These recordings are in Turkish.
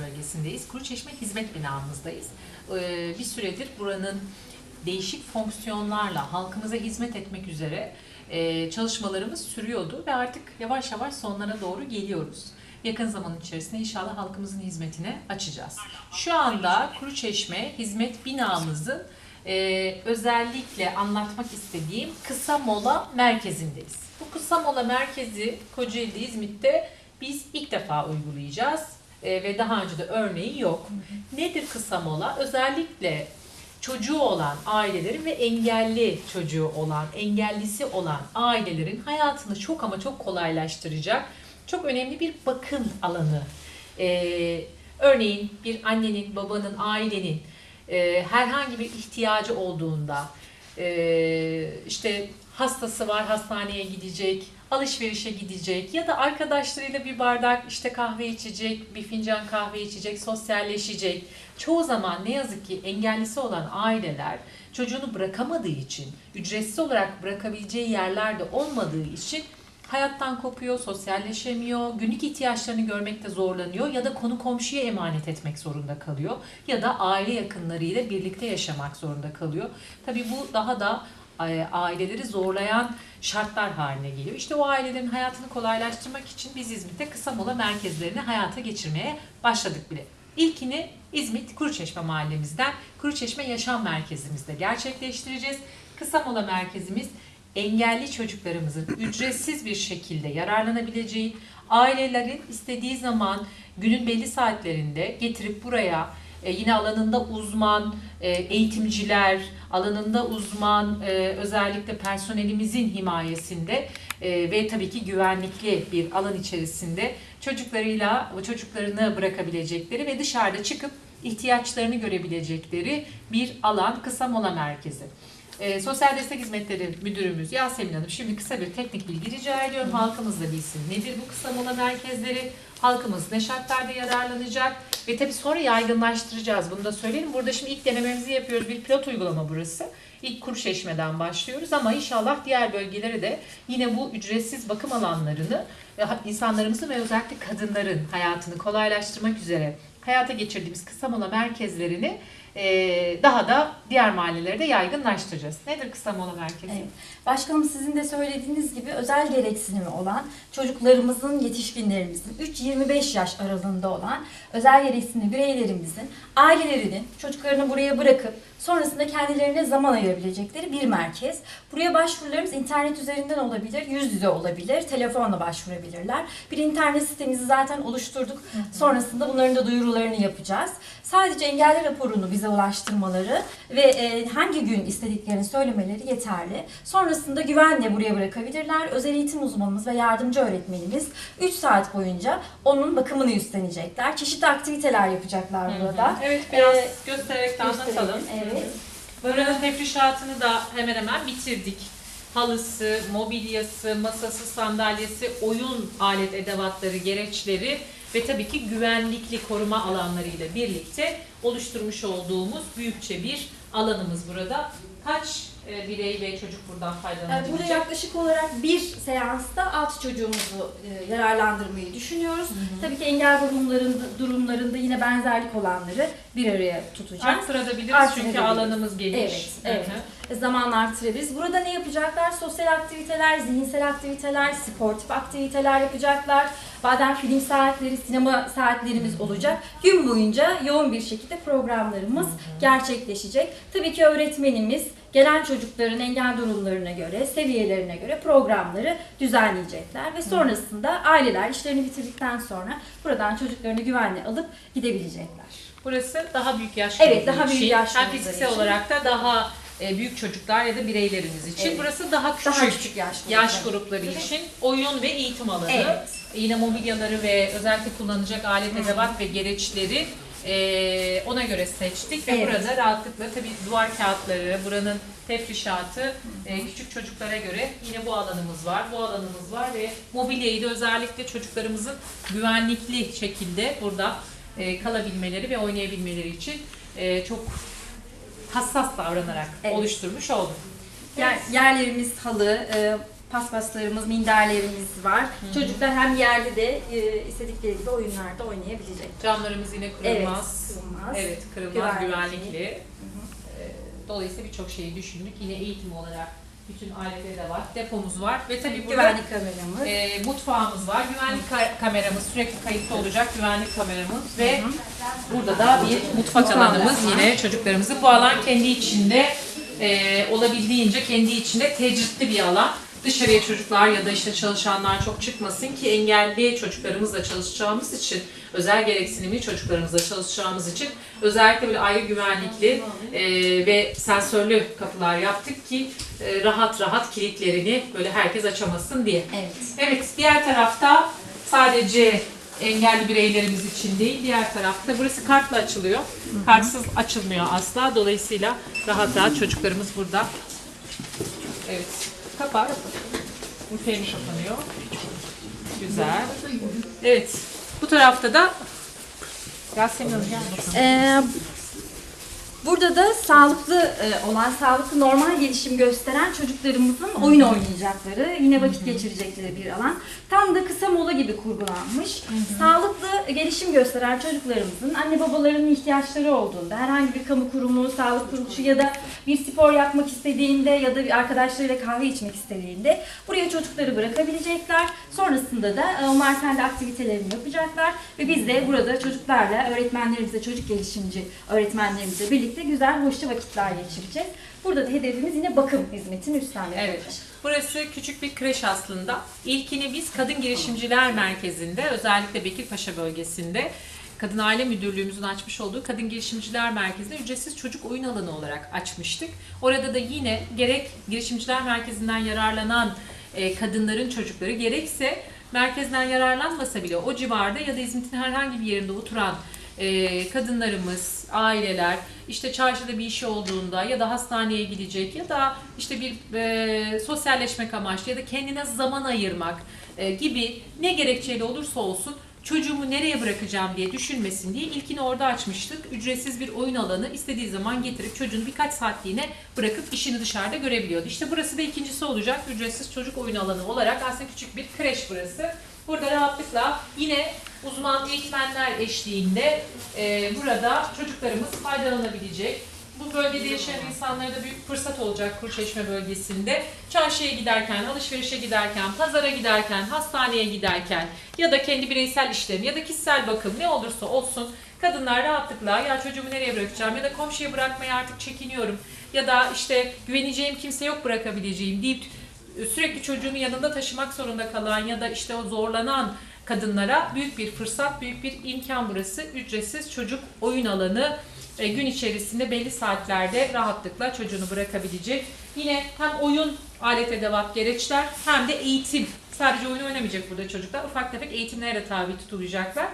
bölgesindeyiz. Kuruçeşme Hizmet Binamızdayız. Ee, bir süredir buranın değişik fonksiyonlarla halkımıza hizmet etmek üzere e, çalışmalarımız sürüyordu ve artık yavaş yavaş sonlara doğru geliyoruz. Yakın zaman içerisinde inşallah halkımızın hizmetine açacağız. Şu anda Kuruçeşme Hizmet Binamızın e, özellikle anlatmak istediğim kısa mola merkezindeyiz. Bu kısa mola merkezi Kocaeli İzmit'te biz ilk defa uygulayacağız E, ve daha önce de örneği yok. Nedir kısa mola? Özellikle çocuğu olan ailelerin ve engelli çocuğu olan, engellisi olan ailelerin hayatını çok ama çok kolaylaştıracak çok önemli bir bakım alanı. Ee, örneğin bir annenin, babanın, ailenin e, herhangi bir ihtiyacı olduğunda e, işte hastası var hastaneye gidecek, alışverişe gidecek ya da arkadaşlarıyla bir bardak işte kahve içecek, bir fincan kahve içecek, sosyalleşecek. Çoğu zaman ne yazık ki engellisi olan aileler çocuğunu bırakamadığı için, ücretsiz olarak bırakabileceği yerlerde olmadığı için hayattan kopuyor, sosyalleşemiyor, günlük ihtiyaçlarını görmekte zorlanıyor ya da konu komşuya emanet etmek zorunda kalıyor ya da aile yakınlarıyla birlikte yaşamak zorunda kalıyor. Tabii bu daha da aileleri zorlayan şartlar haline geliyor. İşte o ailelerin hayatını kolaylaştırmak için biz İzmit'te kısa mola merkezlerini hayata geçirmeye başladık bile. İlkini İzmit Kuruçeşme mahallemizden Kuruçeşme Yaşam Merkezimizde gerçekleştireceğiz. Kısa mola merkezimiz engelli çocuklarımızın ücretsiz bir şekilde yararlanabileceği, ailelerin istediği zaman günün belli saatlerinde getirip buraya e, yine alanında uzman e, eğitimciler, alanında uzman e, özellikle personelimizin himayesinde e, ve tabii ki güvenlikli bir alan içerisinde çocuklarıyla çocuklarını bırakabilecekleri ve dışarıda çıkıp ihtiyaçlarını görebilecekleri bir alan kısa mola merkezi. E, Sosyal Destek Hizmetleri Müdürümüz Yasemin Hanım şimdi kısa bir teknik bilgi rica ediyorum. Halkımız da bilsin. Nedir bu kısa mola merkezleri? Halkımız ne şartlarda yararlanacak? Ve tabii sonra yaygınlaştıracağız. Bunu da söyleyelim. Burada şimdi ilk denememizi yapıyoruz. Bir pilot uygulama burası. İlk Kuruçeşme'den başlıyoruz ama inşallah diğer bölgelere de yine bu ücretsiz bakım alanlarını insanlarımızın ve özellikle kadınların hayatını kolaylaştırmak üzere hayata geçirdiğimiz kısa mola merkezlerini daha da diğer mahallelere de yaygınlaştıracağız. Nedir kısa mola merkezi? Evet. Başkanım sizin de söylediğiniz gibi özel gereksinimi olan çocuklarımızın, yetişkinlerimizin 3-25 yaş aralığında olan özel gereksinimli bireylerimizin ailelerinin çocuklarını buraya bırakıp sonrasında kendilerine zaman ayırabilecekleri bir merkez. Buraya başvurularımız internet üzerinden olabilir, yüz yüze olabilir, telefonla başvurabilirler. Bir internet sitemizi zaten oluşturduk. Sonrasında bunların da duyurularını yapacağız. Sadece engelli raporunu bize ulaştırmaları ve e, hangi gün istediklerini söylemeleri yeterli. Sonrasında güvenle buraya bırakabilirler. Özel eğitim uzmanımız ve yardımcı öğretmenimiz 3 saat boyunca onun bakımını üstlenecekler. Çeşitli aktiviteler yapacaklar burada. Evet biraz Ee, göstererek anlatalım. evet. Buranın tefrişatını da hemen hemen bitirdik. Halısı, mobilyası, masası, sandalyesi, oyun alet edevatları, gereçleri ve tabii ki güvenlikli koruma alanlarıyla birlikte oluşturmuş olduğumuz büyükçe bir alanımız burada. Kaç e, birey ve çocuk buradan Yani faydalanabilecek? Burada yaklaşık olarak bir seansta 6 çocuğumuzu e, yararlandırmayı düşünüyoruz. Tabii ki engel durumlarında, durumlarında yine benzerlik olanları bir araya tutacağız. Arttırabiliriz çünkü Arttırabiliriz. alanımız geniş. Evet, evet. Hı hı. zaman arttırabiliriz. Burada ne yapacaklar? Sosyal aktiviteler, zihinsel aktiviteler, sportif aktiviteler yapacaklar. Bazen film saatleri, sinema saatlerimiz olacak. Gün boyunca yoğun bir şekilde programlarımız gerçekleşecek. Tabii ki öğretmenimiz gelen çocukların engel durumlarına göre, seviyelerine göre programları düzenleyecekler ve sonrasında aileler işlerini bitirdikten sonra buradan çocuklarını güvenle alıp gidebilecekler. Burası daha büyük yaş Evet, grubu daha büyük için, yaş hem fiziksel için. olarak da daha e, büyük çocuklar ya da bireylerimiz için. Evet. Burası daha küçük, Daha küçük yaş yaş grupları. grupları Evet. için oyun ve eğitim alanı. Evet. Yine mobilyaları ve özellikle kullanacak alet edevat ve gereçleri e, ona göre seçtik ve Evet. burada rahatlıkla tabii duvar kağıtları, buranın tefrişatı e, küçük çocuklara göre yine bu alanımız var, bu alanımız var ve mobilyayı da özellikle çocuklarımızın güvenlikli şekilde burada e, kalabilmeleri ve oynayabilmeleri için e, çok hassas davranarak Evet. oluşturmuş olduk. Yer, yerlerimiz halı, e, paspaslarımız, minderlerimiz var. Çocuklar hem yerli de e, istedikleri gibi oyunlarda oynayabilecek. Camlarımız yine kırılmaz. Evet, kırılmaz. Evet, kırılmaz, Güvenlikli. güvenlikli. Ee, Dolayısıyla birçok şeyi düşündük. Yine eğitim olarak bütün aletleri de var. Depomuz var ve tabii burada Güvenlik kameramız. e, mutfağımız var. Güvenlik ka- kameramız sürekli kayıtlı olacak güvenlik kameramız ve burada da bir mutfak alanımız yine çocuklarımızın. Bu alan kendi içinde e, olabildiğince kendi içinde tecritli bir alan. Dışarıya çocuklar ya da işte çalışanlar çok çıkmasın ki engelli çocuklarımızla çalışacağımız için özel gereksinimli çocuklarımızla çalışacağımız için özellikle böyle ayrı güvenlikli e, ve sensörlü kapılar yaptık ki e, rahat rahat kilitlerini böyle herkes açamasın diye. Evet. Evet, diğer tarafta sadece engelli bireylerimiz için değil, diğer tarafta burası kartla açılıyor. Kartsız açılmıyor asla. Dolayısıyla rahat rahat çocuklarımız burada. Evet, kapat. Ülkenin kapanıyor. Güzel. Evet, bu tarafta da Yasemin Hanım gel. Ee, burada da sağlıklı e, olan, sağlıklı normal gelişim gösteren çocuklarımızın oyun oynayacakları, yine vakit geçirecekleri bir alan. Tam da kısa mola gibi kurgulanmış. Sağlıklı gelişim gösteren çocuklarımızın anne babalarının ihtiyaçları olduğunda, herhangi bir kamu kurumu, sağlık kuruluşu ya da bir spor yapmak istediğinde ya da bir arkadaşlarıyla kahve içmek istediğinde buraya çocukları bırakabilecekler. Sonrasında da e, onlar kendi aktivitelerini yapacaklar ve biz de burada çocuklarla, öğretmenlerimizle, çocuk gelişimci öğretmenlerimizle birlikte güzel, hoşça vakitler geçireceğiz. Burada da hedefimiz yine bakım hizmetini üstlenmek Evet. olacak. Burası küçük bir kreş aslında. İlkini biz Kadın Girişimciler Merkezi'nde, özellikle Bekirpaşa bölgesinde Kadın Aile Müdürlüğümüzün açmış olduğu Kadın Girişimciler Merkezi'nde ücretsiz çocuk oyun alanı olarak açmıştık. Orada da yine gerek Girişimciler Merkezi'nden yararlanan e, kadınların çocukları gerekse merkezden yararlanmasa bile o civarda ya da İzmit'in herhangi bir yerinde oturan e, kadınlarımız, aileler işte çarşıda bir işi olduğunda ya da hastaneye gidecek ya da işte bir e, sosyalleşmek amaçlı ya da kendine zaman ayırmak e, gibi ne gerekçeli olursa olsun çocuğumu nereye bırakacağım diye düşünmesin diye ilkini orada açmıştık. Ücretsiz bir oyun alanı istediği zaman getirip çocuğunu birkaç saatliğine bırakıp işini dışarıda görebiliyordu. İşte burası da ikincisi olacak. Ücretsiz çocuk oyun alanı olarak aslında küçük bir kreş burası. Burada rahatlıkla yine uzman eğitmenler eşliğinde e, burada çocuklarımız faydalanabilecek. Bu bölgede yaşayan insanlara da büyük fırsat olacak Kurçeşme bölgesinde. Çarşıya giderken, alışverişe giderken, pazara giderken, hastaneye giderken ya da kendi bireysel işlerini ya da kişisel bakım ne olursa olsun kadınlar rahatlıkla ya çocuğumu nereye bırakacağım ya da komşuya bırakmaya artık çekiniyorum ya da işte güveneceğim kimse yok bırakabileceğim deyip sürekli çocuğunu yanında taşımak zorunda kalan ya da işte o zorlanan kadınlara büyük bir fırsat, büyük bir imkan burası. Ücretsiz çocuk oyun alanı e, gün içerisinde belli saatlerde rahatlıkla çocuğunu bırakabilecek. Yine hem oyun alet edevat gereçler hem de eğitim. Sadece oyun oynamayacak burada çocuklar. Ufak tefek eğitimlere de tabi tutulacaklar.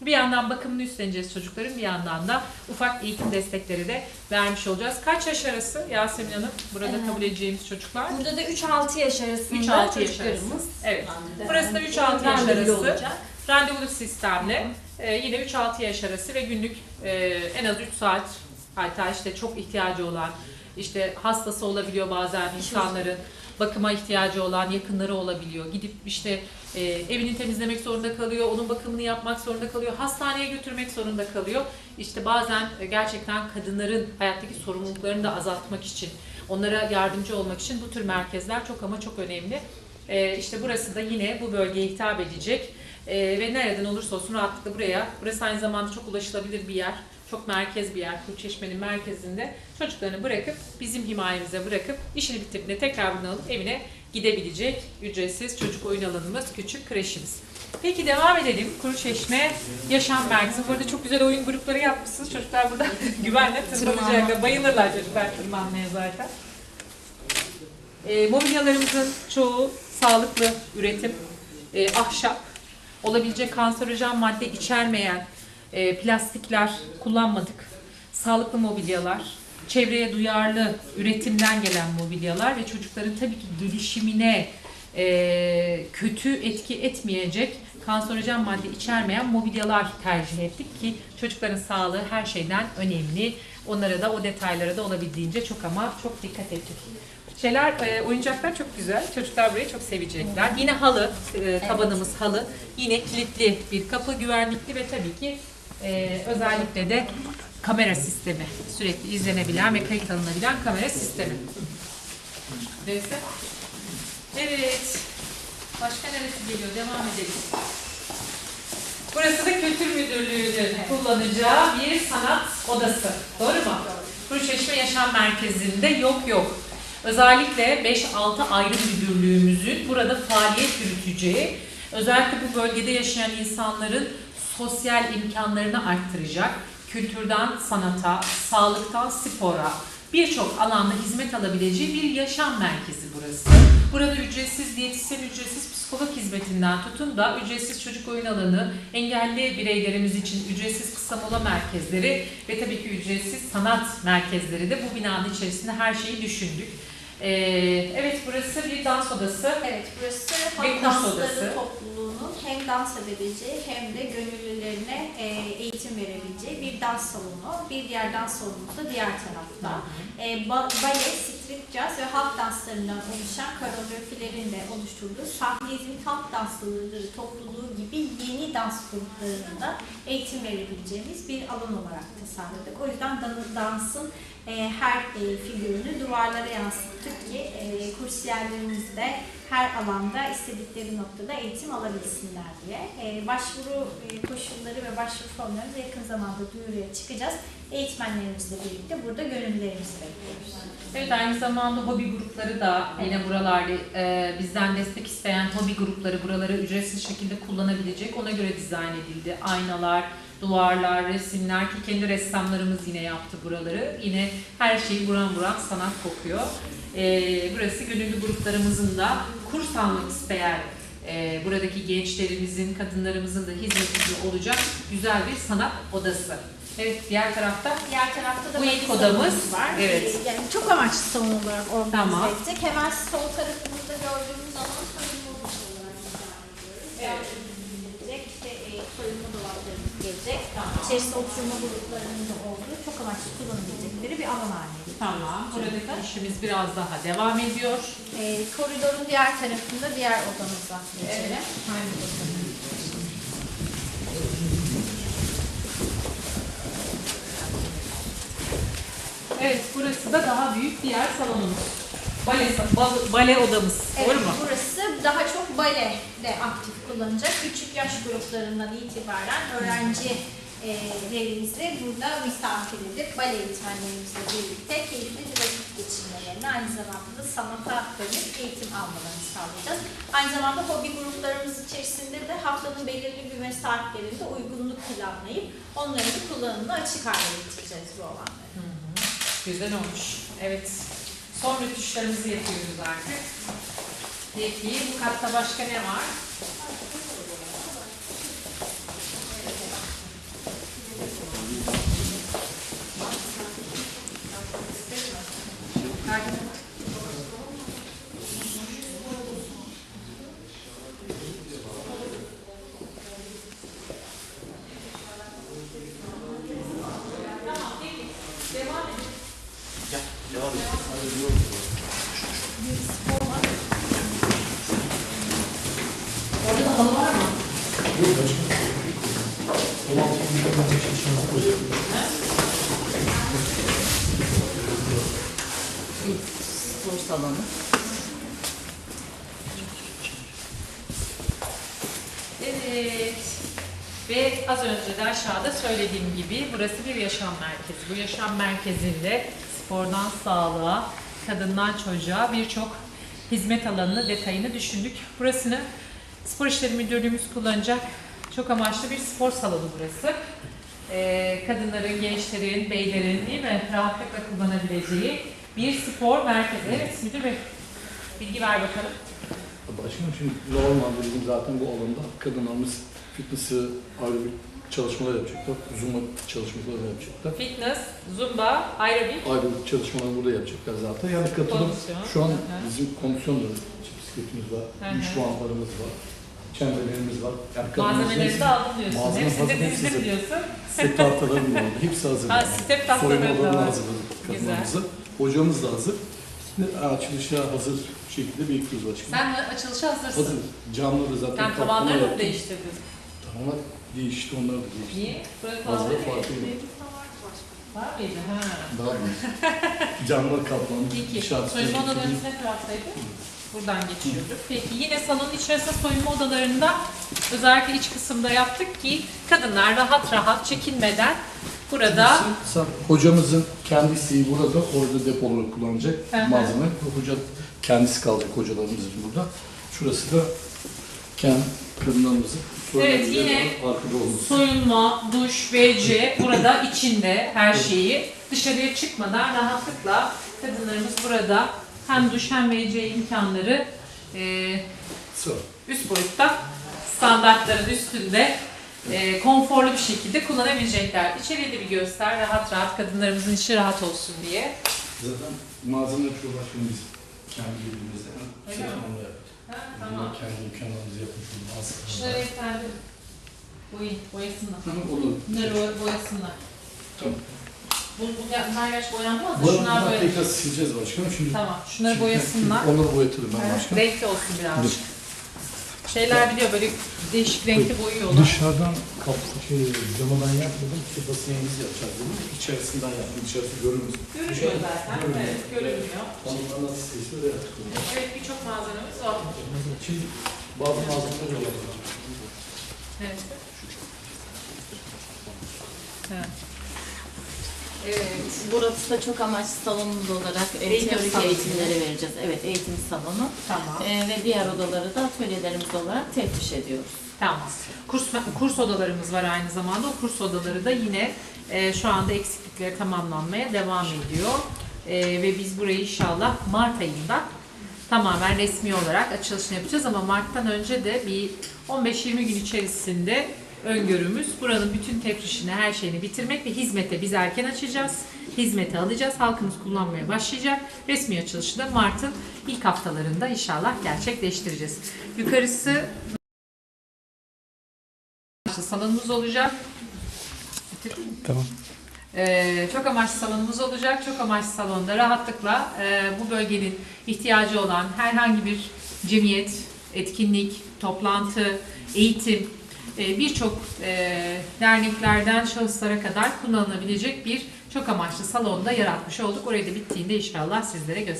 Bir yandan bakımını üstleneceğiz çocukların, bir yandan da ufak eğitim destekleri de vermiş olacağız. Kaç yaş arası Yasemin Hanım burada Ee, kabul edeceğimiz çocuklar? Burada da 3-6 yaş arasında 3-6 yaş çocuklarımız. arası. Evet. Burası da 3-6 yaş arası. olacak. Randevulu sistemle e, yine 3-6 yaş arası ve günlük e, en az 3 saat hatta işte çok ihtiyacı olan işte hastası olabiliyor bazen insanların bakıma ihtiyacı olan yakınları olabiliyor. Gidip işte e, evini temizlemek zorunda kalıyor, onun bakımını yapmak zorunda kalıyor, hastaneye götürmek zorunda kalıyor. İşte bazen e, gerçekten kadınların hayattaki sorumluluklarını da azaltmak için, onlara yardımcı olmak için bu tür merkezler çok ama çok önemli. E, işte burası da yine bu bölgeye hitap edecek. Ee, ve nereden olursa olsun rahatlıkla buraya, burası aynı zamanda çok ulaşılabilir bir yer, çok merkez bir yer, Kurçeşme'nin merkezinde çocuklarını bırakıp, bizim himayemize bırakıp, işini bitirdiğinde tekrar buradan alıp evine gidebilecek ücretsiz çocuk oyun alanımız, küçük kreşimiz. Peki devam edelim. Kuruçeşme Yaşam Merkezi. Bu arada çok güzel oyun grupları yapmışsınız. Çocuklar burada güvenle tırmanacaklar. Bayılırlar çocuklar tırmanmaya zaten. E, mobilyalarımızın çoğu sağlıklı üretim, e, ahşap, olabilecek kanserojen madde içermeyen e, plastikler kullanmadık. Sağlıklı mobilyalar, çevreye duyarlı üretimden gelen mobilyalar ve çocukların tabii ki gelişimine e, kötü etki etmeyecek kanserojen madde içermeyen mobilyalar tercih ettik ki çocukların sağlığı her şeyden önemli. Onlara da o detaylara da olabildiğince çok ama çok dikkat ettik. şeyler, e, oyuncaklar çok güzel. Çocuklar burayı çok sevecekler. Yine halı, e, tabanımız halı. Yine kilitli bir kapı, güvenlikli ve tabii ki e, özellikle de kamera sistemi. Sürekli izlenebilen ve kayıt alınabilen kamera sistemi. Neyse. Evet. Başka neresi geliyor? Devam edelim. Burası da Kültür Müdürlüğü'nün kullanacağı bir sanat odası. Doğru mu? Kuruçeşme Yaşam Merkezi'nde yok yok. Özellikle 5-6 ayrı müdürlüğümüzün burada faaliyet yürüteceği, özellikle bu bölgede yaşayan insanların sosyal imkanlarını arttıracak, kültürden sanata, sağlıktan spora, birçok alanda hizmet alabileceği bir yaşam merkezi burası. Burada ücretsiz diyetisyen, ücretsiz psikolog hizmetinden tutun da ücretsiz çocuk oyun alanı, engelli bireylerimiz için ücretsiz kısa mola merkezleri ve tabii ki ücretsiz sanat merkezleri de bu binanın içerisinde her şeyi düşündük. Ee, evet burası bir dans odası. Evet, burası halk dansları topluluğunun hem dans edebileceği hem de gönüllülerine e, eğitim verebileceği bir dans salonu. Bir diğer dans salonumuz da diğer tarafta. E, ba- bale, street jazz ve halk danslarından oluşan koreografilerin de oluşturduğu sahne İzmit Halk Dansları topluluğu gibi yeni dans gruplarında eğitim verebileceğimiz bir alan olarak tasarladık. O yüzden dan- dansın e, her e, figürünü duvarlara yansıttık ki e, kursiyerlerimiz de her alanda istedikleri noktada eğitim alabilsinler diye. E, başvuru e, koşulları ve başvuru formlarımızı yakın zamanda duyuruya çıkacağız. Eğitmenlerimizle birlikte burada gönüllülerimizi bekliyoruz. Evet aynı zamanda hobi grupları da yine buralarda e, bizden destek isteyen hobi grupları buraları ücretsiz şekilde kullanabilecek ona göre dizayn edildi. Aynalar, duvarlar, resimler ki kendi ressamlarımız yine yaptı buraları. Yine her şey buran buran sanat kokuyor. E, burası gönüllü gruplarımızın da kurs almak isteyen e, buradaki gençlerimizin, kadınlarımızın da hizmetinde olacak güzel bir sanat odası. Evet diğer tarafta Diğer tarafta da Bu ilk odamız. salonumuz var. Evet. Yani çok amaçlı salon olarak organize Tamam. ettik. Hemen sol tarafımızda gördüğümüz alan soyunma odası olarak dizayn ediyoruz. Evet. Yardım edilecek, işte e, soyunma gelecek. Tamam. İçerisinde oturma gruplarının da olduğu çok amaçlı kullanabilecekleri bir alan haline getirdik. Tamam. Buradaki işimiz biraz daha devam ediyor. E, koridorun diğer tarafında diğer odamıza geçelim. Evet, burası da daha büyük diğer salonumuz. Bale, ba- bale odamız. Evet, Doğru mu? burası daha çok bale de aktif kullanacak. Küçük yaş gruplarından itibaren öğrenci e, lerimizde burada misafir edip bale eğitmenlerimizle birlikte keyifli bir vakit geçirmelerini, aynı zamanda da sanata dönük eğitim almalarını sağlayacağız. Aynı zamanda hobi gruplarımız içerisinde de haftanın belirli bir saatlerinde uygunluk planlayıp onların da kullanımını açık hale getireceğiz bu alanları. Hı hı. Güzel olmuş. Evet. Son rötuşlarımızı yapıyoruz artık. Peki bu katta başka ne var? Orada da halı var mı? Spor salonu. Evet. Ve az önce de aşağıda söylediğim gibi burası bir yaşam merkezi. Bu yaşam merkezinde spordan sağlığa, kadından çocuğa birçok hizmet alanını, detayını düşündük. Burasını Spor İşleri Müdürlüğümüz kullanacak çok amaçlı bir spor salonu burası. Ee, kadınların, gençlerin, beylerin değil mi rahatlıkla kullanabileceği bir spor merkezi. Evet müdür bey bilgi ver bakalım. Başkanım şimdi normalde bizim zaten bu alanda kadınlarımız fitness'ı aerobik çalışmalar yapacaklar. Zumba çalışmaları yapacaklar. Fitness, zumba, aerobik, Aerobik çalışmaları burada yapacaklar zaten. Yani katılım Kondisyon. şu an Hı hı. bizim kondisyon da bisikletimiz var, güç bantlarımız var, çemberlerimiz var. Yani malzemeleri de aldım diyorsun. Malzeme Hepsi de hazır. diyorsun. Step tahtalarım da oldu. Hepsi hazır. Ha, yani. step tahtaları da var. hazırladık kadınlarımıza. Hocamız da hazır. Açılışa hazır şekilde bekliyoruz başkanım. Sen mi açılışa hazırsın? Hazır. Camları zaten kaplama tavanları mı değiştirdin? Tavanlar değişti, onlar da değişti. Niye? Buraya Fazla farklı. Var mıydı? Ha. Daha büyük. Camlar kaplandı. Peki, soyunma odalarınız ne taraftaydı? Buradan geçiyorduk. Peki yine salonun içerisinde soyunma odalarında özellikle iç kısımda yaptık ki kadınlar rahat rahat çekinmeden burada Sa- Hocamızın kendi isteği burada, orada depo olarak kullanacak Hı hı. malzeme. Hoca kendisi kalacak hocalarımızın burada. Şurası da kendi kadınlarımızın Evet, yine arkada soyunma, duş, WC burada içinde her şeyi dışarıya çıkmadan rahatlıkla kadınlarımız burada hem duş hem WC imkanları e, üst boyutta standartların üstünde e, konforlu bir şekilde kullanabilecekler. İçeriye de bir göster rahat rahat kadınlarımızın içi rahat olsun diye. Zaten malzeme çoğu başkanı biz kendi elimizde. Öyle mi? Ha, Bunlar Kendi imkanlarımızı yapmış. Aslında. Şunları efendim boyasınlar. Hı, Olur. Bunları boy- boyasınlar. Tamam. Bu, bu bunlar yaş boyanmaz da Bu şunlar arada boya. tekrar sileceğiz başkanım. Şimdi Tamam, şunları boyasınlar. Onları boyatırım ben başkanım. Renkli olsun birazcık. Şeyler biliyor böyle değişik renkli boyuyorlar. Dışarıdan kap şey, camadan yapmadım. İşte basınımız yapacağız bunu. İçerisinden yaptım. İçerisi görünmüş. Görünüyor zaten. Evet, görünmüyor. Ondan nasıl isterse öyle yaptık. Evet, birçok malzememiz var. Şimdi bazı malzemeler olabilir. Evet. Evet. Evet. Burası da çok amaçlı salonumuz olarak e, Eğitim teorik salonu. eğitimleri vereceğiz. Evet, eğitim salonu. Tamam. E, ve diğer odaları da atölyelerimiz olarak teftiş ediyoruz. Tamam. Kurs kurs odalarımız var aynı zamanda. O kurs odaları da yine e, şu anda eksiklikleri tamamlanmaya devam ediyor. E, ve biz burayı inşallah Mart ayında tamamen resmi olarak açılışını yapacağız ama Mart'tan önce de bir 15-20 gün içerisinde öngörümüz buranın bütün tefrişini, her şeyini bitirmek ve hizmete biz erken açacağız. Hizmete alacağız. Halkımız kullanmaya başlayacak. Resmi açılışı da Mart'ın ilk haftalarında inşallah gerçekleştireceğiz. Yukarısı salonumuz olacak. Tamam. Ee, çok amaçlı salonumuz olacak. Çok amaçlı salonda rahatlıkla e, bu bölgenin ihtiyacı olan herhangi bir cemiyet, etkinlik, toplantı, eğitim, birçok e, derneklerden şahıslara kadar kullanılabilecek bir çok amaçlı salonda yaratmış olduk. Orayı da bittiğinde inşallah sizlere göstereceğiz.